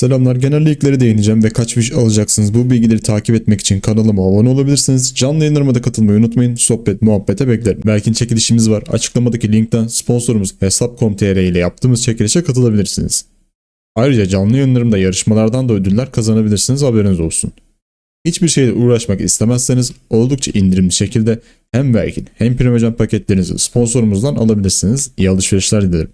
Selamlar genel linkleri değineceğim ve kaç fiş alacaksınız bu bilgileri takip etmek için kanalıma abone olabilirsiniz. Canlı yayınlarıma da katılmayı unutmayın. Sohbet muhabbete beklerim. Belki çekilişimiz var. Açıklamadaki linkten sponsorumuz Hesap.com.tr ile yaptığımız çekilişe katılabilirsiniz. Ayrıca canlı yayınlarımda yarışmalardan da ödüller kazanabilirsiniz haberiniz olsun. Hiçbir şeyle uğraşmak istemezseniz oldukça indirimli şekilde hem vergin hem primojen paketlerinizi sponsorumuzdan alabilirsiniz. İyi alışverişler dilerim.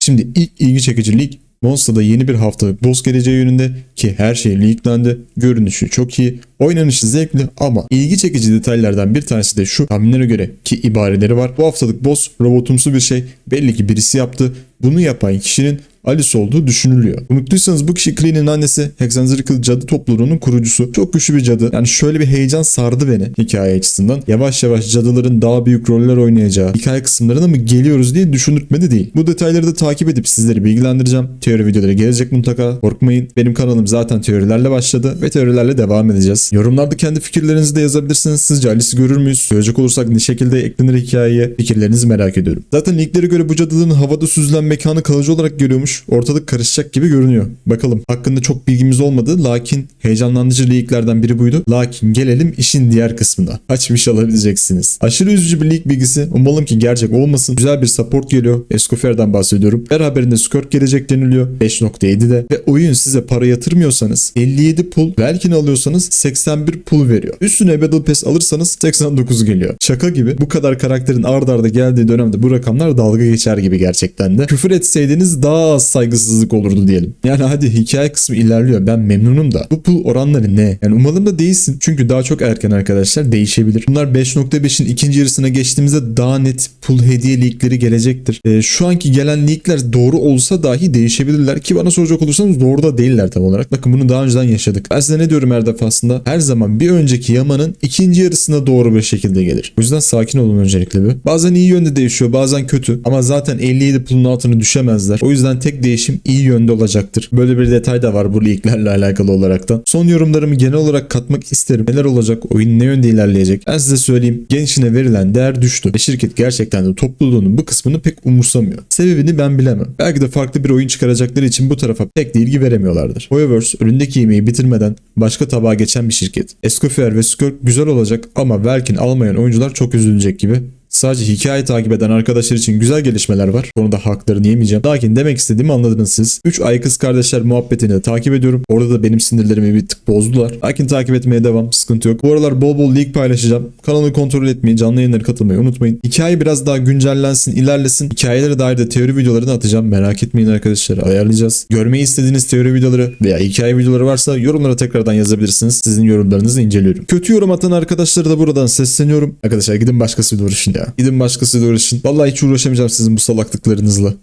Şimdi ilk ilgi çekici lig Monster'da yeni bir haftalık boss geleceği yönünde ki her şey leaklendi. Görünüşü çok iyi, oynanışı zevkli ama ilgi çekici detaylardan bir tanesi de şu tahminlere göre ki ibareleri var. Bu haftalık boss robotumsu bir şey belli ki birisi yaptı. Bunu yapan kişinin Alice olduğu düşünülüyor. Unuttuysanız bu kişi Clean'in annesi Hexentrical cadı topluluğunun kurucusu. Çok güçlü bir cadı. Yani şöyle bir heyecan sardı beni hikaye açısından. Yavaş yavaş cadıların daha büyük roller oynayacağı hikaye kısımlarına mı geliyoruz diye düşünürtmedi değil. Bu detayları da takip edip sizleri bilgilendireceğim. Teori videoları gelecek mutlaka. Korkmayın. Benim kanalım zaten teorilerle başladı ve teorilerle devam edeceğiz. Yorumlarda kendi fikirlerinizi de yazabilirsiniz. Sizce Alice'i görür müyüz? Söyleyecek olursak ne şekilde eklenir hikayeye? Fikirlerinizi merak ediyorum. Zaten ilklere göre bu cadılığın havada süzülen mekanı kalıcı olarak görüyormuş. Ortalık karışacak gibi görünüyor. Bakalım. Hakkında çok bilgimiz olmadı. Lakin heyecanlandırıcı leaklerden biri buydu. Lakin gelelim işin diğer kısmına. Açmış alabileceksiniz. Aşırı üzücü bir leak bilgisi. Umalım ki gerçek olmasın. Güzel bir support geliyor. Escofer'den bahsediyorum. Beraberinde skirt gelecek deniliyor. 5.7'de. Ve oyun size para yatırmıyorsanız 57 pul. Belki alıyorsanız 81 pul veriyor. Üstüne Battle Pass alırsanız 89 geliyor. Şaka gibi. Bu kadar karakterin ard arda geldiği dönemde bu rakamlar dalga geçer gibi gerçekten de. Küfür etseydiniz daha az saygısızlık olurdu diyelim. Yani hadi hikaye kısmı ilerliyor. Ben memnunum da. Bu pul oranları ne? Yani umalım da değilsin. Çünkü daha çok erken arkadaşlar değişebilir. Bunlar 5.5'in ikinci yarısına geçtiğimizde daha net pul hediye leakleri gelecektir. Ee, şu anki gelen leakler doğru olsa dahi değişebilirler ki bana soracak olursanız doğru da değiller tam olarak. Bakın bunu daha önceden yaşadık. Ben size ne diyorum her defasında? Her zaman bir önceki yamanın ikinci yarısına doğru bir şekilde gelir. O yüzden sakin olun öncelikle bir. Bazen iyi yönde değişiyor bazen kötü ama zaten 57 pulun altına düşemezler. O yüzden tek değişim iyi yönde olacaktır. Böyle bir detay da var bu leaklerle alakalı olaraktan. Son yorumlarımı genel olarak katmak isterim. Neler olacak? Oyun ne yönde ilerleyecek? Ben size söyleyeyim. Gençine verilen değer düştü. Ve şirket gerçekten de topluluğunun bu kısmını pek umursamıyor. Sebebini ben bilemem. Belki de farklı bir oyun çıkaracakları için bu tarafa pek de ilgi veremiyorlardır. Hoyoverse önündeki yemeği bitirmeden başka tabağa geçen bir şirket. Escoffier ve Skirk güzel olacak ama Belkin almayan oyuncular çok üzülecek gibi. Sadece hikaye takip eden arkadaşlar için güzel gelişmeler var. Konuda haklarını yemeyeceğim. Lakin demek istediğimi anladınız siz. 3 ay kız kardeşler muhabbetini de takip ediyorum. Orada da benim sinirlerimi bir tık bozdular. Lakin takip etmeye devam. Sıkıntı yok. Bu aralar bol bol leak paylaşacağım. Kanalı kontrol etmeyi, canlı yayınlara katılmayı unutmayın. Hikaye biraz daha güncellensin, ilerlesin. Hikayelere dair de teori videolarını atacağım. Merak etmeyin arkadaşlar. Ayarlayacağız. Görmeyi istediğiniz teori videoları veya hikaye videoları varsa yorumlara tekrardan yazabilirsiniz. Sizin yorumlarınızı inceliyorum. Kötü yorum atan arkadaşlara da buradan sesleniyorum. Arkadaşlar gidin başkasıyla uğraşın ya. Gidin başkasıyla uğraşın. Vallahi hiç uğraşamayacağım sizin bu salaklıklarınızla.